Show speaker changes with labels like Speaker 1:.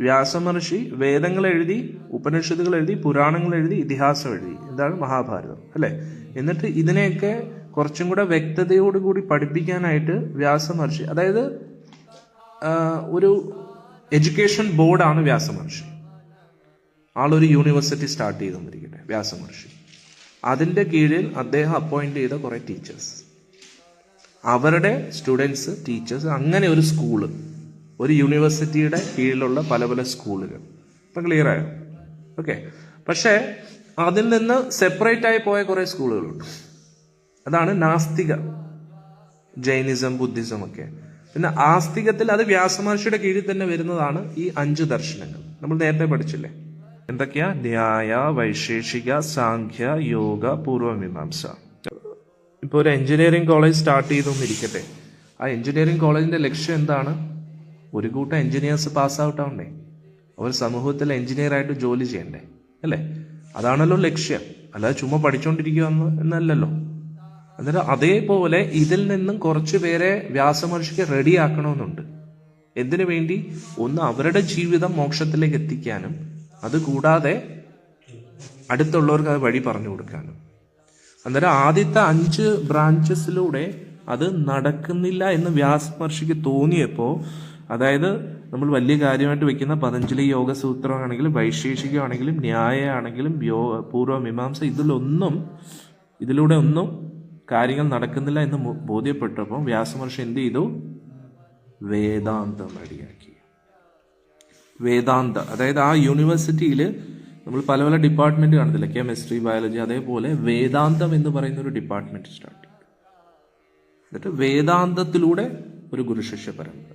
Speaker 1: വ്യാസമഹർഷി വേദങ്ങൾ എഴുതി ഉപനിഷത്തുകൾ എഴുതി പുരാണങ്ങൾ എഴുതി ഇതിഹാസം എഴുതി എന്താണ് മഹാഭാരതം അല്ലെ? എന്നിട്ട് ഇതിനെയൊക്കെ കുറച്ചും കൂടെ വ്യക്തതയോടുകൂടി പഠിപ്പിക്കാനായിട്ട് വ്യാസമഹർഷി അതായത് ഒരു എഡ്യൂക്കേഷൻ ബോർഡാണ് വ്യാസമഹർഷി. ആളൊരു യൂണിവേഴ്സിറ്റി സ്റ്റാർട്ട് ചെയ്തെന്നിരിക്കട്ടെ വ്യാസമഹർഷി. അതിന്റെ കീഴിൽ അദ്ദേഹം അപ്പോയിന്റ് ചെയ്ത കുറേ ടീച്ചേഴ്സ്. അവരുടെ സ്റ്റുഡൻസ് ടീച്ചേഴ്സ് അങ്ങനെ ഒരു സ്കൂൾ. ഒരു യൂണിവേഴ്സിറ്റിയുടെ കീഴിലുള്ള പല പല സ്കൂളുകൾ. ഇപ്പം ക്ലിയർ ആയോ? ഓക്കെ പക്ഷേ അതിൽ നിന്ന് സെപ്പറേറ്റ് ആയി പോയ കുറേ സ്കൂളുകളുണ്ട്. അതാണ് നാസ്തിക ജൈനിസം ബുദ്ധിസം ഒക്കെ. പിന്നെ ആസ്തികത്തിൽ അത് വ്യാസമഹർഷിയുടെ കീഴിൽ തന്നെ വരുന്നതാണ് ഈ അഞ്ച് ദർശനങ്ങൾ. നമ്മൾ നേരത്തെ പഠിച്ചില്ലേ? എന്തൊക്കെയാ? ന്യായ വൈശേഷിക സാഖ്യ യോഗ പൂർവമീമാംസ ഇപ്പോൾ ഒരു എഞ്ചിനീയറിംഗ് കോളേജ് സ്റ്റാർട്ട് ചെയ്തെന്നിരിക്കട്ടെ. ആ എഞ്ചിനീയറിംഗ് കോളേജിന്റെ ലക്ഷ്യം എന്താണ്? ഒരു കൂട്ടം എഞ്ചിനീയേഴ്സ് പാസ് ഔട്ട് അവർ സമൂഹത്തിൽ എഞ്ചിനീയർ ആയിട്ട് ജോലി ചെയ്യണ്ടേ? അല്ലേ? അതാണല്ലോ ലക്ഷ്യം. അല്ലാതെ ചുമ്മാ പഠിച്ചുകൊണ്ടിരിക്കുക എന്ന് എന്നല്ലല്ലോ. അന്നേരം അതേപോലെ ഇതിൽ നിന്നും കുറച്ച് പേരെ വ്യാസമഹർഷിക്ക് റെഡിയാക്കണമെന്നുണ്ട് എന്തിനു വേണ്ടി? ഒന്ന് അവരുടെ ജീവിതം മോക്ഷത്തിലേക്ക് എത്തിക്കാനും അതുകൂടാതെ അടുത്തുള്ളവർക്ക് അത് വഴി പറഞ്ഞു കൊടുക്കാനും. അന്നേരം ആദ്യത്തെ അഞ്ച് ബ്രാഞ്ചസിലൂടെ അത് നടക്കുന്നില്ല എന്ന് വ്യാസമഹർഷിക്ക് തോന്നിയപ്പോൾ അതായത് നമ്മൾ വലിയ കാര്യമായിട്ട് വെക്കുന്ന പതഞ്ജലി യോഗ സൂത്രമാണെങ്കിലും വൈശേഷികമാണെങ്കിലും ന്യായമാണെങ്കിലും യോ പൂർവമീമാംസ ഇതിലൊന്നും ഇതിലൂടെ ഒന്നും കാര്യങ്ങൾ നടക്കുന്നില്ല എന്ന് ബോധ്യപ്പെട്ടപ്പോൾ വ്യാസമഹർഷി എന്ത് ചെയ്തു? വേദാന്തം റെഡിയാക്കി. വേദാന്ത അതായത് ആ യൂണിവേഴ്സിറ്റിയിൽ നമ്മൾ പല പല ഡിപ്പാർട്ട്മെന്റ് കാണത്തില്ല? കെമിസ്ട്രി ബയോളജി അതേപോലെ വേദാന്തം എന്ന് പറയുന്ന ഒരു ഡിപ്പാർട്ട്മെന്റ് സ്റ്റാർട്ട് ചെയ്തു. എന്നിട്ട് വേദാന്തത്തിലൂടെ ഒരു ഗുരുശിഷ്യ പരമ്പര.